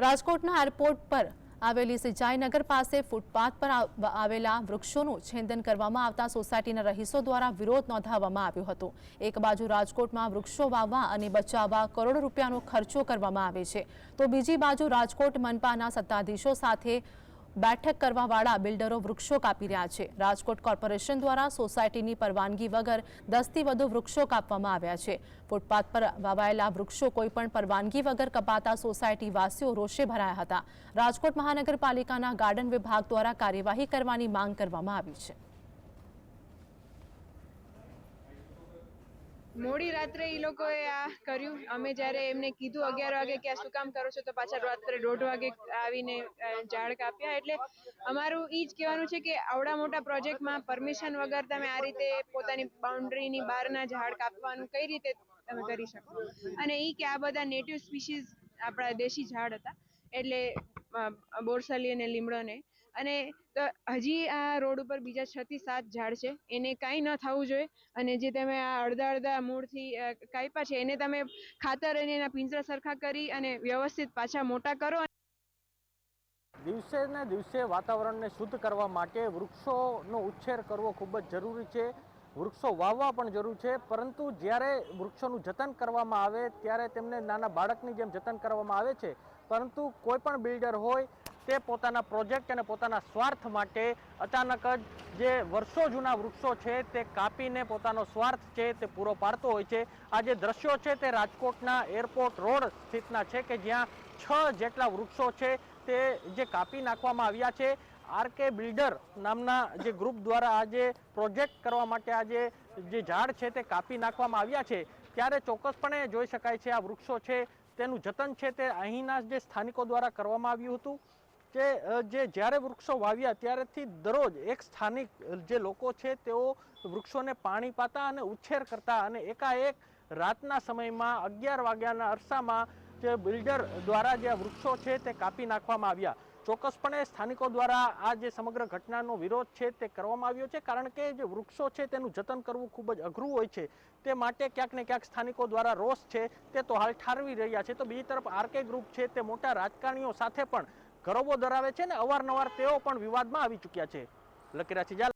રાજકોટના એરપોર્ટ પર આવેલી સિંચાઈનગર પાસે ફૂટપાથ પર આવેલા વૃક્ષોનું છેદન કરવામાં આવતા સોસાયટીના રહીશો દ્વારા વિરોધ નોંધાવવામાં આવ્યો હતો. એક બાજુ રાજકોટમાં વૃક્ષો વાવવા અને બચાવવા કરોડો રૂપિયાનો ખર્ચો કરવામાં આવે છે. તો બીજી બાજુ રાજકોટ મનપાના સત્તાધીશો સાથે બેઠક કરવાવાળા બિલ્ડરો વૃક્ષો કાપી રહ્યા છે. રાજકોટ કોર્પોરેશન દ્વારા સોસાયટીની પરવાનગી વગર દસથી વધુ વૃક્ષો કાપવામાં આવ્યા છે. ફૂટપાથ પર વાવાયેલા વૃક્ષો કોઈપણ પરવાનગી વગર કપાતા સોસાયટી વાસીઓ રોષે ભરાયા હતા. રાજકોટ મહાનગરપાલિકાના ગાર્ડન વિભાગ દ્વારા કાર્યવાહી કરવાની માંગ કરવામાં આવી છે. મોડી રાત્રે એ લોકોએ આ કર્યું. અમે જ્યારે એમને કીધું અગિયાર વાગે કે આ શું કામ કરો છો, તો પાછા રાત્રે દોઢ વાગે આવીને ઝાડ કાપ્યા. એટલે અમારું એ જ કહેવાનું છે કે આવડા મોટા પ્રોજેક્ટમાં પરમિશન વગર તમે આ રીતે પોતાની બાઉન્ડ્રીની બહારના ઝાડ કાપવાનું કઈ રીતે તમે કરી શકો. અને એ કે આ બધા નેટિવ સ્પીસીઝ આપણા દેશી ઝાડ હતા. એટલે બોરસાલી અને લીમડો ને અને હજી આ રોડ ઉપર બીજા છ થી સાત ઝાડ છે. એને કાંઈ ન થવું જોઈએ. અને જે તમે આ અડધા અડધા મૂળથી કાપ્યા છે, એને તમે ખાતર અને એના પિંજરા સરખા કરી અને વ્યવસ્થિત પાછા મોટા કરો દિવસે ને દિવસે વાતાવરણને શુદ્ધ કરવા માટે વૃક્ષોનો ઉછેર કરવો ખૂબ જ જરૂરી છે. વૃક્ષો વાવવા પણ જરૂર છે. પરંતુ જ્યારે વૃક્ષોનું જતન કરવામાં આવે, ત્યારે તેમને નાના બાળકની જેમ જતન કરવામાં આવે છે. પરંતુ કોઈ પણ બિલ્ડર હોય તે પોતાના પ્રોજેક્ટ અને પોતાના સ્વાર્થ માટે અચાનક જ જે વર્ષો જૂના વૃક્ષો છે તે કાપીને પોતાનો સ્વાર્થ છે તે પૂરો પાડતો હોય છે. આ જે દ્રશ્યો છે તે રાજકોટના એરપોર્ટ રોડ સ્થિતના છે કે જ્યાં છ જેટલા વૃક્ષો છે તે જે કાપી નાખવામાં આવ્યા છે. આર કે બિલ્ડર નામના જે ગ્રુપ દ્વારા આજે પ્રોજેક્ટ કરવા માટે આ જે જે ઝાડ છે તે કાપી નાખવામાં આવ્યા છે. ત્યારે ચોક્કસપણે જોઈ શકાય છે આ વૃક્ષો છે તેનું જતન છે તે અહીંના જે સ્થાનિકો દ્વારા કરવામાં આવ્યું હતું. કે જે જ્યારે વૃક્ષો વાવ્યા ત્યારેથી દરરોજ એક સ્થાનિક જે લોકો છે તેઓ વૃક્ષોને પાણી પાતા અને ઉછેર કરતા અને એકાએક રાતના સમયમાં અગિયાર વાગ્યાના અરસામાં જે બિલ્ડર દ્વારા જે વૃક્ષો છે તે કાપી નાખવામાં આવ્યા. ચોક્કસપણે સ્થાનિકો દ્વારા આ જે સમગ્ર ઘટનાનો વિરોધ છે તે કરવામાં આવ્યો છે, કારણ કે જે વૃક્ષો છે તેનું જતન કરવું ખૂબ જ અઘરું હોય છે. તે માટે ક્યાંક ને ક્યાંક સ્થાનિકો દ્વારા રોષ છે તે તો હાલ ઠારવી રહ્યા છે. તો બીજી તરફ આરકે ગ્રુપ છે તે મોટા રાજકારણીઓ સાથે પણ ગરબો ધરાવે છે ને અવારનવાર તેઓ પણ વિવાદમાં આવી ચૂક્યા છે. લકીરાથી જાલ